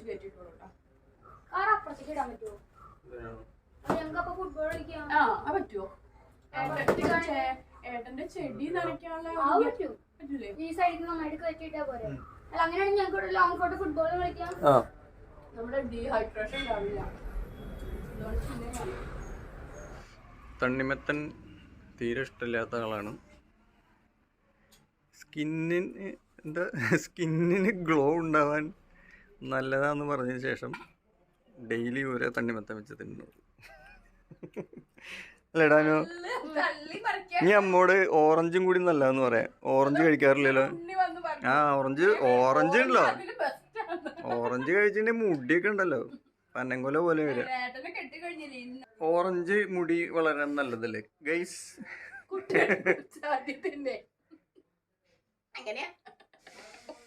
കുറച്ച് കയറ്റിട്ടുള്ളൂ കേട്ടോ കാർ അപ്പുറത്തേക്ക് ഇടാൻ പറ്റുമോ ഞങ്ങൾക്ക് അപ്പൊ ഫുട്ബോൾ കളിക്കാം ആ അത് പറ്റുമോ ഏട്ടന്റെ ചെ- ഏട്ടന്റെ ചെടി നനയ്ക്കാനുള്ള ആ പറ്റും. പറ്റൂലേ ഈ സൈഡിൽ നന്നായിട്ട് കയറ്റിയിട്ടാ പോരെ. അല്ല അങ്ങനെയാണെങ്കിൽ ഞങ്ങൾക്ക് ലോങ് ഫോട്ടോ ഫുട്ബോൾ കളിക്കാം. നമ്മുടെ ഡീഹൈഡ്രേഷൻ ഉണ്ടാവില്ല. തണ്ണിമത്തൻ തീരെ ഇഷ്ടമില്ലാത്ത ആളാണ്. സ്കിന്നിന് എന്താ സ്കിന്നിന് ഗ്ലോ ഉണ്ടാവാൻ നല്ലതാന്ന് പറഞ്ഞ ശേഷം ഡെയിലി ഓരോ തണ്ണിമത്തം വെച്ച് തിന്നുള്ളൂ നീ അമ്മോട് ഓറഞ്ചും കൂടി നല്ലതെന്ന് പറയാം. ഓറഞ്ച് കഴിക്കാറില്ലല്ലോ. ആ ഓറഞ്ച് ഓറഞ്ച് ഉണ്ടല്ലോ. ഓറഞ്ച് കഴിച്ചിട്ട് മുടിയൊക്കെ ഉണ്ടല്ലോ. പന്നങ്കൊല പോലെ വരിക ഓറഞ്ച് മുടി വളരാൻ നല്ലതല്ലേ. ഗൈസ്. അങ്ങനെയാ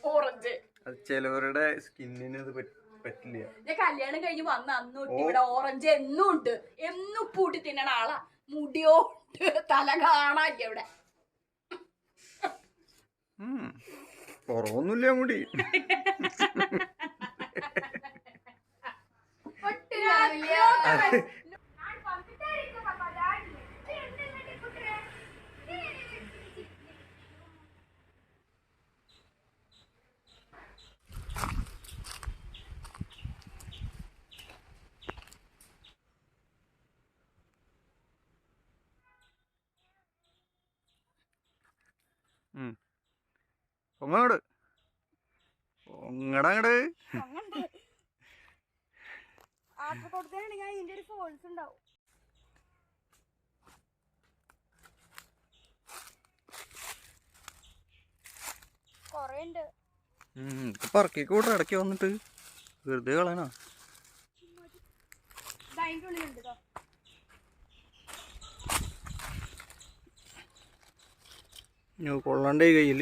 ഓറഞ്ച്. അത് ചിലവരുടെ സ്കിന്നിന് അത് പറ്റില്ല. ഞാൻ കല്യാണം കഴിഞ്ഞ് വന്ന അന്ന് തൊട്ട് ഇവിടെ ഓറഞ്ച് എന്നും ഉണ്ട്. എന്നും പൂട്ടി തിന്നണ ആളാ. മുടിയോ തല കാണാല്ല ഇവിടെ. കുറവൊന്നുമില്ല മുടി പൊങ്ങോട് പൊങ്ങടങ്ങട്. അങ്ങട് പറക്കി കൂടെ ഇടയ്ക്ക് വന്നിട്ട് വെറുതെ കളയണോ ഉള്ളിലുണ്ട് കേട്ടോ കൊള്ളണ്ടേ കയ്യിൽ.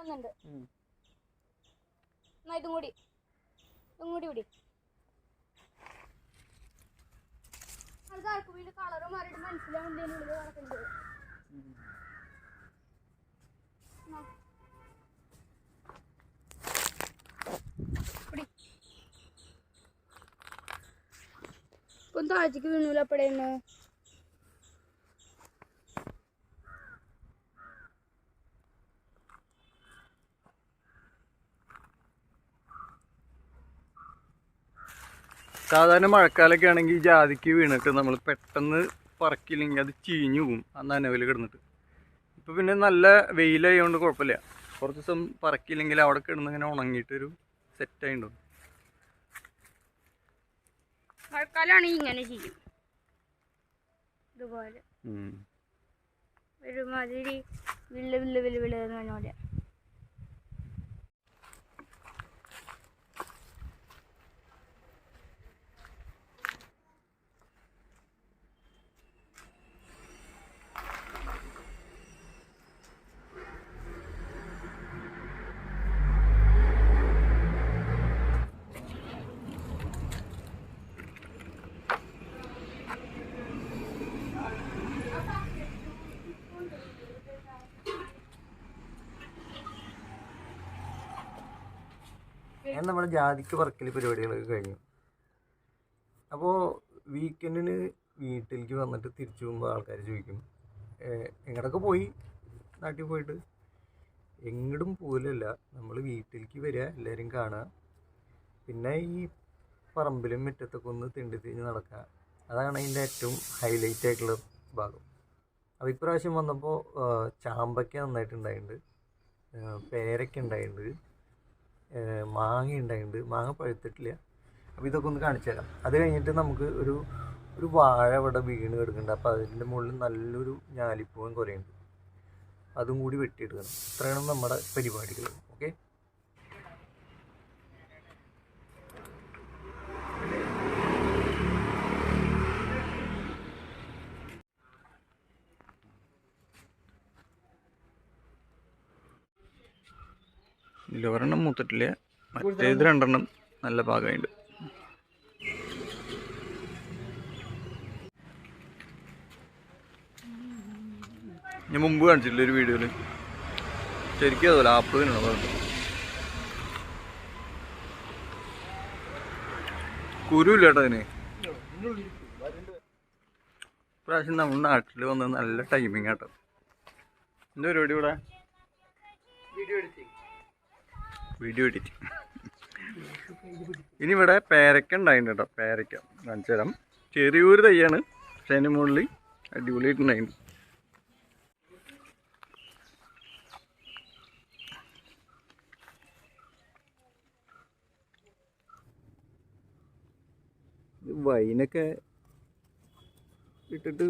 ഒന്നുണ്ട് എന്നാ ഇതും കൂടി. ഇതും കൂടി കൂടി കളറ് മാറിയിട്ട്. ഇപ്പം താഴത്തേക്ക് വീണൂല അപ്പടേന്ന്? സാധാരണ മഴക്കാലൊക്കെ ആണെങ്കിൽ ഈ ജാതിക്ക് വീണിട്ട് നമ്മൾ പെട്ടെന്ന് പറക്കില്ലെങ്കിൽ അത് ചീഞ്ഞു പോകും. ആ നനവിൽ കിടന്നിട്ട്. ഇപ്പം പിന്നെ നല്ല വെയിലായതുകൊണ്ട് കുഴപ്പമില്ല. കുറച്ച് ദിവസം പറക്കില്ലെങ്കിൽ അവിടെ കിടന്ന് ഇങ്ങനെ ഉണങ്ങിയിട്ടൊരു സെറ്റായിട്ടുണ്ടാവും മഴക്കാലമാണ് ഇങ്ങനെ ചെയ്യും. ഇതുപോലെ. ഒരുമാതിരി വില്ല് വില്ല് വില്ല് വില്ല് എന്ന് പറഞ്ഞ അങ്ങനെ നമ്മുടെ ജാതിക്ക് വർക്കിൽ പരിപാടികളൊക്കെ കഴിഞ്ഞു. അപ്പോൾ വീക്കെൻഡിന് വീട്ടിലേക്ക് വന്നിട്ട് തിരിച്ചു പോകുമ്പോൾ ആൾക്കാർ ചോദിക്കും "ഏഹ്, എങ്ങടൊക്കെ പോയി? നാട്ടിൽ പോയിട്ട്? എങ്ങടും പോലല്ല നമ്മൾ വീട്ടിലേക്ക് വരിക എല്ലാവരും കാണുക. പിന്നെ ഈ പറമ്പിലും മുറ്റത്തൊക്കെ ഒന്ന് തിണ്ടി തിരിഞ്ഞ് നടക്കുക. അതാണ് അതിന്റെ ഏറ്റവും ഹൈലൈറ്റ് ആയിട്ടുള്ള ഭാഗം. അപ്പോൾ ഇപ്രാവശ്യം വന്നപ്പോൾ ചാമ്പയ്ക്ക നന്നായിട്ടുണ്ടായിട്ടുണ്ട്. പേരയ്ക്ക ഉണ്ടായിട്ടുണ്ട്. മാങ്ങ ഉണ്ടായിട്ടുണ്ട് മാങ്ങ പഴുത്തിട്ടില്ല. അപ്പോൾ ഇതൊക്കെ ഒന്ന് കാണിച്ചു തരാം. അത് കഴിഞ്ഞിട്ട് നമുക്ക് ഒരു ഒരു വാഴ ഇവിടെ വീണ് കിടക്കുന്നുണ്ട് അപ്പോൾ അതിന്റെ മുകളിൽ നല്ലൊരു ഞാലിപ്പൂവൻ കുറയുണ്ട് അതും കൂടി വെട്ടിയെടുക്കണം. ഇത്രയാണ് നമ്മുടെ പരിപാടികൾ ഓക്കെ? ഇതിൽ ഒരെണ്ണം മൂത്തിട്ടില്ല മറ്റേത് രണ്ടെണ്ണം നല്ല പാകമുണ്ട് ഞാൻ മുമ്പ് കാണിച്ചില്ല ഒരു വീഡിയോയിൽ ശരിക്കും അതുപോലെ ആപ്പിളിനാണ് പറഞ്ഞത്. കുരുവില്ല കേട്ടോ അതിന്. പ്രാവശ്യം നമ്മുടെ നാട്ടിൽ വന്നത് നല്ല ടൈമിങ് കേട്ടോ എന്താ പരിപാടി ഇവിടെ? വീഡിയോ എടുത്തി എഡിറ്റിംഗ് ഇനി ഇവിടെ പേരക്ക ഉണ്ടായിട്ടുണ്ട് കേട്ടോ പേരക്ക. കാണിച്ചു തരാം. ചെറിയൊരു തയ്യാണ് പക്ഷെ അതിന് മുകളിൽ അടിപൊളിയായിട്ടുണ്ടായിരുന്നു ഇത് വൈനൊക്കെ ഇട്ടിട്ട്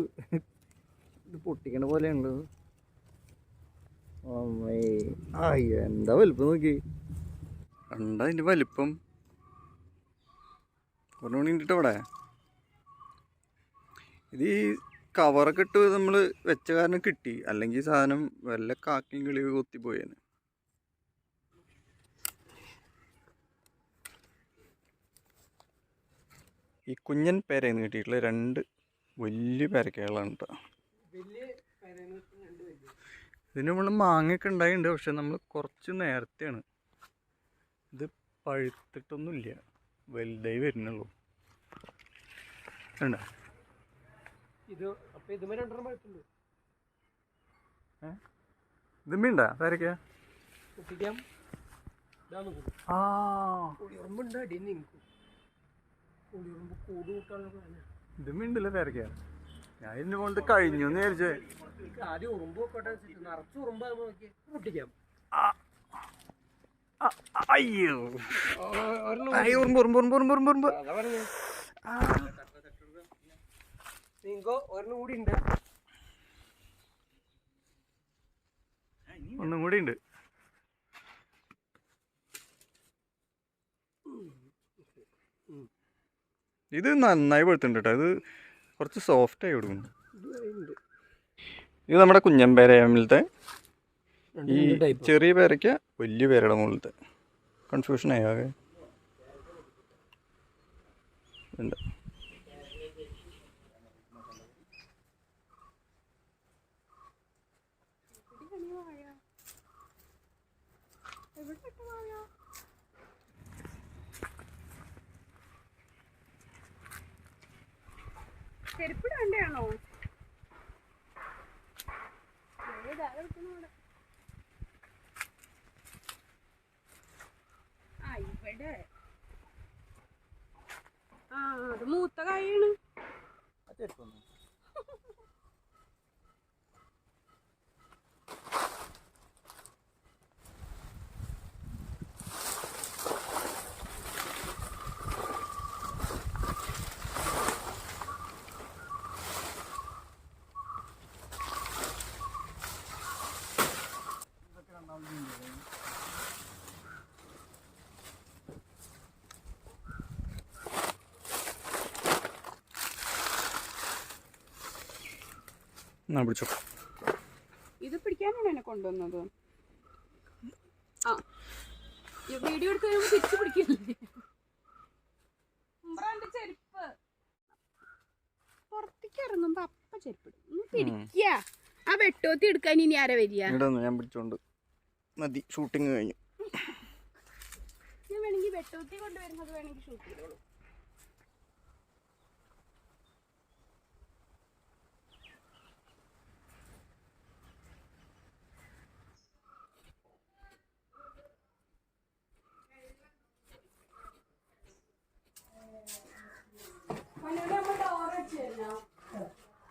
ഇത് പൊട്ടിക്കണ പോലെയാണല്ലോ. അമ്മേ ആ എന്താ വലുപ്പം നോക്കി കണ്ട അതിന്റെ വലിപ്പം. ഒരെണ്ണം ഉണ്ട് അവിടെ ഇത് ഈ കവറൊക്കെ ഇട്ട് നമ്മൾ വെച്ച കാരണം കിട്ടി. അല്ലെങ്കിൽ സാധനം വല്ല കാക്കിയും കിളി കൊത്തിപ്പോയേനെ ഈ കുഞ്ഞൻ പേരയെന്ന് കിട്ടിയിട്ടുള്ള രണ്ട് വലിയ പേരക്കകളാണ് കേട്ടോ ഇതിന് നമ്മൾ മാങ്ങയൊക്കെ ഉണ്ടായിട്ടുണ്ട്. പക്ഷെ നമ്മൾ കുറച്ച് നേരത്തെയാണ് ഇത് പഴുത്തിട്ടൊന്നുമില്ല. വലുതായി വരുന്നുള്ളൂ. കണ്ടോ? ഇത് അപ്പം ഇതുമേ രണ്ടെണ്ണം പഴുത്തുണ്ട് ഏ? പേരക്ക ഉണ്ടാ? കൂടി ആ. നിൽക്കും കൂട് കൂട്ടാനുള്ള പേരക്ക ഞാൻ ഇതിന്റെ മുകളിൽ കഴിഞ്ഞു എന്ന് വിചാരിച്ചേ. ആദ്യം ഉറുമ്പ് വെച്ചിട്ട് നിറച്ച് ഉറുമ്പ് ആകുമ്പോ നോക്കി പൊട്ടിക്കാം അയ്യോ ഒന്നും കൂടി ഉണ്ട് ഇത് നന്നായി വെളുത്തുണ്ട് കേട്ടോ ഇത് കുറച്ച് സോഫ്റ്റായി കൊടുക്കുന്നു ഇത് നമ്മുടെ രണ്ട് ഈ ചെറിയ പേരയ്ക്ക വലിയ പേരയുടെ മുകളിലത്തെ. കൺഫ്യൂഷൻ ആയി ആകെ. ഉണ്ട് ചെരുപ്പിടാണ്ടാണോ ആ ഇവിടെ ആ അത് മൂത്ത കായാണ് എന്നാ പിടിച്ചോ. ഇത് പിടിക്കാനാണ് എന്നെ കൊണ്ടുവന്നത്? വീഡിയോ എടുത്ത് കഴിയുമ്പോൾ തിരിച്ചു പിടിക്കില്ലേ? ചെരുപ്പ്. പുറത്തേക്ക് ഇറങ്ങുമ്പോ അപ്പ ചെരുപ്പിടും ഒന്ന് പിടിക്ക. ആ വെട്ടോത്തി എടുക്കാൻ ഇനി ആരാ വരിക? ഞാൻ പിടിച്ചോണ്ട്. മതി ഷൂട്ടിങ് കഴിഞ്ഞു. ഞാൻ വേണമെങ്കിൽ വെട്ടോത്തി കൊണ്ടുവരുന്നത് വേണമെങ്കിൽ ഷൂട്ട് ചെയ്തോളൂ.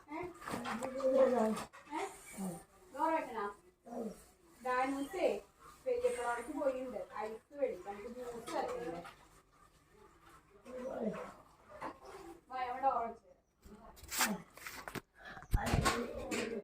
哎你不是那个